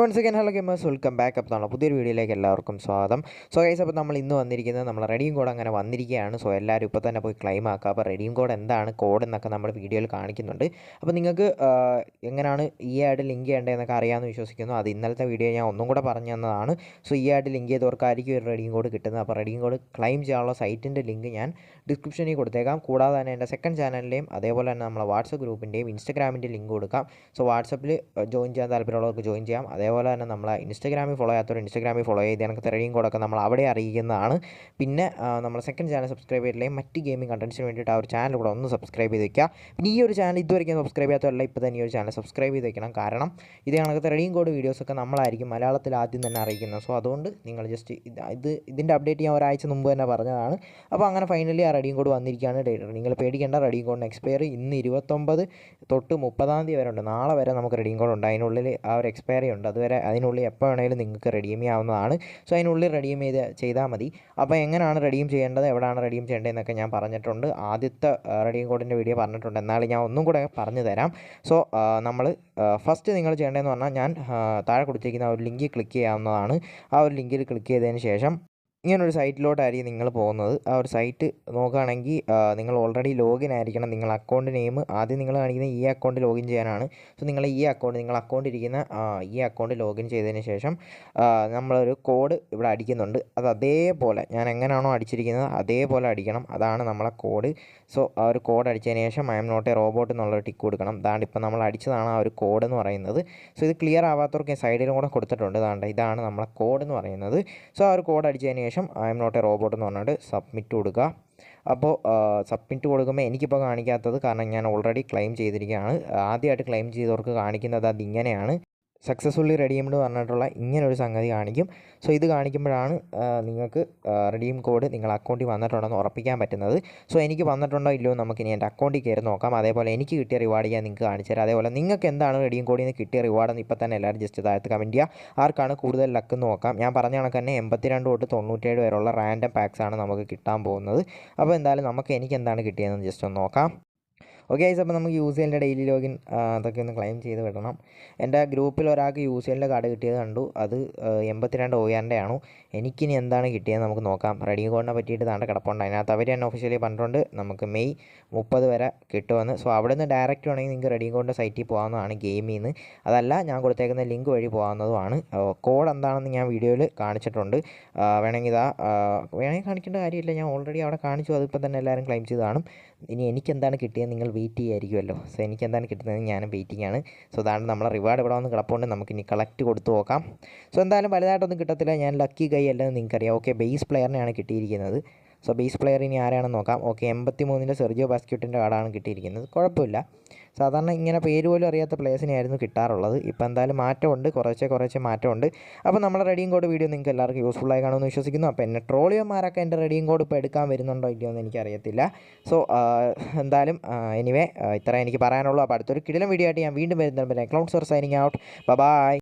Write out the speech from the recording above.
One second hello gamers welcome back up എന്നുള്ള പുതിയൊരു വീഡിയോയിലേക്ക് എല്ലാവർക്കും സ്വാഗതം. സോ ഗൈസ് അപ്പോൾ നമ്മൾ ഇന്ന് വന്നിരിക്കുന്നത് നമ്മൾ റെഡിയും കോഡ് അങ്ങനെ വന്നിരിക്കുകയാണ്. സോ എല്ലാവരും ഇപ്പോൾ തന്നെ പോയി ക്ലെയിം ആക്കുക. അപ്പോൾ റെഡിയും കോഡ് എന്താണ്? കോഡ് എന്നൊക്കെ നമ്മൾ വീഡിയോയിൽ കാണിക്കുന്നുണ്ട്. അപ്പോൾ നിങ്ങൾക്ക് എങ്ങനെയാണ് ഈ ആഡ് ലിങ്ക് ചെയ്യേണ്ടതെന്നൊക്കെ അറിയാമെന്ന് വിശ്വസിക്കുന്നു. അത് ഇന്നലത്തെ വീഡിയോ ഞാൻ ഒന്നും കൂടെ പറഞ്ഞു തന്നതാണ്. സോ ഈ ആഡ് ലിങ്ക് ചെയ്തവർക്കായിരിക്കും ഒരു റെഡിയും കോഡ് കിട്ടുന്നത്. അപ്പോൾ റെഡിയും കോഡ് ക്ലെയിം ചെയ്യാനുള്ള സൈറ്റിന്റെ ലിങ്ക് ഞാൻ ഡിസ്ക്രിപ്ഷനിൽ കൊടുത്തേക്കാം. കൂടാതെ തന്നെ എന്റെ സെക്കൻഡ് ചാനലിന്റെയും അതേപോലെ തന്നെ നമ്മളെ വാട്സപ്പ് ഗ്രൂപ്പിന്റെയും ഇൻസ്റ്റാഗ്രാമിന്റെ ലിങ്ക് കൊടുക്കാം. സോ വാട്സപ്പിൽ ജോയിൻ ചെയ്യാൻ താല്പര്യമുള്ളവർക്ക് ജോയിൻ ചെയ്യാം. അതേപോലെ തന്നെ നമ്മൾ ഇൻസ്റ്റാഗ്രാമിൽ ഫോളോ ചെയ്യാത്തവർ ഇൻസ്റ്റാഗ്രാമിൽ ഫോളോ ചെയ്ത് എനിക്ക് റെഡിയും കോഡൊക്കെ നമ്മൾ അവിടെ അറിയിക്കുന്നതാണ്. പിന്നെ നമ്മൾ സെക്കൻഡ് ചാനൽ സബ്സ്ക്രൈബ് ചെയ്തില്ലേ മറ്റ് ഗെയിമിംഗ് കണ്ടൻസിന് വേണ്ടിയിട്ട് ആ ഒരു ചാനൽ കൂടെ ഒന്ന് സബ്സ്ക്രൈബ് ചെയ്ത് വയ്ക്കുക പിന്നെ ഈ ഒരു ചാനൽ ഇതുവരെയ്ക്കും സബ്സ്ക്രൈബ് ചെയ്യാത്തവരല്ല ഇപ്പോൾ തന്നെ ഈ ഒരു ചാനൽ സബ്സ്ക്രൈബ് ചെയ്ത് വയ്ക്കണം കാരണം ഇത് കണക്ക് റെഡിയും കോഡ് വീഡിയോസൊക്കെ നമ്മളായിരിക്കും മലയാളത്തിൽ ആദ്യം തന്നെ അറിയിക്കുന്നത്. സോ അതുകൊണ്ട് നിങ്ങൾ ജസ്റ്റ് ഇത് ഇത് ഇതിന്റെ അപ്ഡേറ്റ് ഞാൻ ഒരാഴ്ച മുമ്പ് തന്നെ പറഞ്ഞതാണ്. അപ്പോൾ അങ്ങനെ ഫൈനലി ആ റെഡിയും കോഡ് വന്നിരിക്കുകയാണ് നിങ്ങൾ പേടിക്കേണ്ട റെഡിയും കോഡിന് എക്സ്പയർ ഇന്ന് ഇരുപത്തൊമ്പത് തൊട്ട് മുപ്പതാം തീയതി വരെ ഉണ്ട്. നാളെ വരെ നമുക്ക് റെഡിയും കോഡ് ഉണ്ട്. അതിനുള്ളിൽ ആ ഒരു എക്സ്പയറി ഉണ്ട്. അതുവരെ അതിനുള്ളിൽ എപ്പോൾ വേണമെങ്കിലും നിങ്ങൾക്ക് റെഡീം ചെയ്യാവുന്നതാണ്. സോ അതിനുള്ളിൽ റെഡീം ചെയ്ത് ചെയ്താൽ മതി. അപ്പോൾ എങ്ങനെയാണ് റെഡീം ചെയ്യേണ്ടത്? എവിടെയാണ് റെഡീം ചെയ്യേണ്ടതെന്നൊക്കെ ഞാൻ പറഞ്ഞിട്ടുണ്ട്. ആദ്യത്തെ റെഡീം കോഡിന്റെ വീഡിയോ പറഞ്ഞിട്ടുണ്ട്. എന്നാലും ഞാൻ ഒന്നും കൂടെ പറഞ്ഞു തരാം. സോ നമ്മൾ ഫസ്റ്റ് നിങ്ങൾ ചെയ്യേണ്ടതെന്ന് പറഞ്ഞാൽ ഞാൻ താഴെ കൊടുത്തിരിക്കുന്ന ഒരു ലിങ്കിൽ ക്ലിക്ക് ചെയ്യാവുന്നതാണ്. ആ ഒരു ലിങ്കിൽ ക്ലിക്ക് ചെയ്തതിന് ശേഷം ഇങ്ങനൊരു സൈറ്റിലോട്ടായിരിക്കും നിങ്ങൾ പോകുന്നത്. ആ ഒരു സൈറ്റ് നോക്കുകയാണെങ്കിൽ നിങ്ങൾ ഓൾറെഡി ലോഗിൻ ആയിരിക്കണം. നിങ്ങൾ അക്കൗണ്ട് നെയിം ആദ്യം നിങ്ങൾ കാണിക്കുന്ന ഈ അക്കൗണ്ട് ലോഗിൻ ചെയ്യാനാണ്. സോ നിങ്ങൾ ഈ അക്കൗണ്ട് നിങ്ങൾ അക്കൗണ്ട് ഇരിക്കുന്ന ഈ അക്കൗണ്ട് ലോഗിൻ ചെയ്തതിന് ശേഷം നമ്മളൊരു കോഡ് ഇവിടെ അടിക്കുന്നുണ്ട്. അത് അതേപോലെ ഞാൻ എങ്ങനെയാണോ അടിച്ചിരിക്കുന്നത് അതേപോലെ അടിക്കണം. അതാണ് നമ്മളെ കോഡ് സോ ആ ഒരു കോഡ് അടിച്ചതിന് ശേഷം I M not a robot എന്നുള്ളൊരു ടിക്ക് കൊടുക്കണം. അതാണ്ട് ഇപ്പോൾ നമ്മൾ അടിച്ചതാണ് ആ ഒരു കോഡ് എന്ന് പറയുന്നത്. സോ ഇത് ക്ലിയർ ആവാത്തവർക്ക് സൈഡിലും കൂടെ കൊടുത്തിട്ടുണ്ട്. അതാണ്ട് ഇതാണ് നമ്മളെ കോഡ് എന്ന് പറയുന്നത്. സോ ആ ഒരു കോഡ് അടിച്ചതിന് ശേഷം I M not a robot എന്ന് പറഞ്ഞിട്ട് സബ്മിറ്റ് കൊടുക്കുക. അപ്പോൾ സബ്മിറ്റ് കൊടുക്കുമ്പോൾ എനിക്കിപ്പോൾ കാണിക്കാത്തത് കാരണം ഞാൻ ഓൾറെഡി ക്ലെയിം ചെയ്തിരിക്കുകയാണ്. ആദ്യമായിട്ട് ക്ലെയിം ചെയ്തവർക്ക് കാണിക്കുന്നത് അത് ഇങ്ങനെയാണ് സക്സസ്ഫുള്ളി റെഡീംഡ് പറഞ്ഞിട്ടുള്ള ഇങ്ങനൊരു സംഗതി കാണിക്കും. സോ ഇത് കാണിക്കുമ്പോഴാണ് നിങ്ങൾക്ക് റെഡീം കോഡ് നിങ്ങൾ അക്കൗണ്ടിൽ വന്നിട്ടുണ്ടെന്ന് ഉറപ്പിക്കാൻ പറ്റുന്നത്. സോ എനിക്ക് വന്നിട്ടുണ്ടോ ഇല്ലയോ നമുക്ക് ഇനി എന്റെ അക്കൗണ്ടിൽ കയറി നോക്കാം. അതേപോലെ എനിക്ക് കിട്ടിയ റിവാർഡ് ഞാൻ നിങ്ങൾക്ക് കാണിച്ചു തരാം. അതേപോലെ നിങ്ങൾക്ക് എന്താണ് റെഡീം കോഡിൽ നിന്ന് കിട്ടിയ റിവാർഡെന്ന് ഇപ്പോൾ തന്നെ എല്ലാവരും ജസ്റ്റ് താഴത്ത് കമന്റ് ചെയ്യുക. ആർക്കാണ് കൂടുതൽ ലക്ക് നോക്കാം. ഞാൻ പറഞ്ഞ കണക്ക് തന്നെ എൺപത്തിരണ്ട് തൊട്ട് തൊണ്ണൂറ്റേഴ് വരെയുള്ള റാൻഡം പാക്സ് ആണ് നമുക്ക് കിട്ടാൻ പോകുന്നത്. അപ്പോൾ എന്തായാലും നമുക്ക് എനിക്ക് എന്താണ് കിട്ടിയതെന്ന് ജസ്റ്റ് ഒന്ന് നോക്കാം. ഓക്കെ ഗൈസ് അപ്പോൾ നമുക്ക് യൂസ് ചെയ്യേണ്ട ഡെയിലി ലോഗിൻ അതൊക്കെ ഒന്ന് ക്ലെയിം ചെയ്ത് വിടണം. എന്റെ ഗ്രൂപ്പിൽ ഒരാൾക്ക് യൂസ് ചെയ്യേണ്ട കാർഡ് കിട്ടിയത് കണ്ടു. അത് എൺപത്തിരണ്ട് ഓയാന്റെ ആണോ. എനിക്കിനി എന്താണ് കിട്ടിയത് നമുക്ക് നോക്കാം. റെഡി കോഡിനെ പറ്റിയിട്ട് താണ്ട കിടപ്പുണ്ട്. അതിനകത്ത് അവർ തന്നെ ഒഫീഷ്യലി പറഞ്ഞിട്ടുണ്ട്. നമുക്ക് മെയ് മുപ്പത് വരെ കിട്ടുമെന്ന്. സോ അവിടെ നിന്ന് ഡയറക്റ്റ് വേണമെങ്കിൽ നിങ്ങൾക്ക് റെഡി കോഡിന്റെ സൈറ്റിൽ പോകാവുന്നതാണ് ഗെയിമിൽ നിന്ന് അതല്ല ഞാൻ കൊടുത്തേക്കുന്ന ലിങ്ക് വഴി പോകാവുന്നതുമാണ്. കോഡ് എന്താണെന്ന് ഞാൻ വീഡിയോയിൽ കാണിച്ചിട്ടുണ്ട്. വേണമെങ്കിൽ ഇതാ വേണമെങ്കിൽ കാണിക്കേണ്ട കാര്യമില്ല. ഞാൻ ഓൾറെഡി അവിടെ കാണിച്ചു. അതിപ്പോൾ തന്നെ എല്ലാവരും ക്ലെയിം ചെയ്ത് കാണും ഇനി എനിക്ക് എന്താണ് കിട്ടിയത് നിങ്ങൾ വെയിറ്റ് ചെയ്യായിരിക്കുമല്ലോ. സോ എനിക്ക് എന്താണ് കിട്ടുന്നത്? ഞാനും വെയിറ്റിംഗ് ആണ്. സോ അതാണ് നമ്മളെ റിവാർഡ് ഇവിടെ വന്ന് കിടപ്പുണ്ട്. നമുക്ക് ഇനി കളക്ട് കൊടുത്തു നോക്കാം. സോ എന്തായാലും വലുതായിട്ടൊന്നും കിട്ടത്തില്ല. ഞാൻ ലക്കി കൈ അല്ലെന്ന് നിങ്ങൾക്കറിയാം. ഓക്കെ ബേസ് പ്ലെയറിനെയാണ് കിട്ടിയിരിക്കുന്നത്. സോ ബേസ് പ്ലെയർ ഇനി ആരാണെന്ന് നോക്കാം. ഓക്കെ എൺപത്തി മൂന്നിന്റെ സെർജിയോ ബാസ്ക്യൂട്ടിന്റെ കാർഡാണ് കിട്ടിയിരിക്കുന്നത്. കുഴപ്പമില്ല. സാധാരണ ഇങ്ങനെ പേര് പോലും അറിയാത്ത പ്ലേയേഴ്സിനെയായിരുന്നു കിട്ടാറുള്ളത്. ഇപ്പോൾ എന്തായാലും മാറ്റമുണ്ട്. കുറച്ചേ കുറച്ചേ മാറ്റമുണ്ട്. അപ്പോൾ നമ്മുടെ റെഡിയും കോഡ് വീഡിയോ നിങ്ങൾക്ക് എല്ലാവർക്കും യൂസ്ഫുൾ ആയി കാണുമെന്ന് വിശ്വസിക്കുന്നു. അപ്പോൾ എന്നെ ട്രോളിയന്മാരൊക്കെ എന്റെ റെഡിയും കോഡ് ഇപ്പോൾ എടുക്കാൻ വരുന്നുണ്ടോ ഇല്ലയോ എന്ന് എനിക്കറിയത്തില്ല. സോ എന്തായാലും എനിവേ ഇത്ര എനിക്ക് പറയാനുള്ളൂ. അപ്പോൾ അടുത്തൊരു കിടിലം വീഡിയോ ആയിട്ട് ഞാൻ വീണ്ടും വരുന്നുണ്ട് cloud soar signing out bye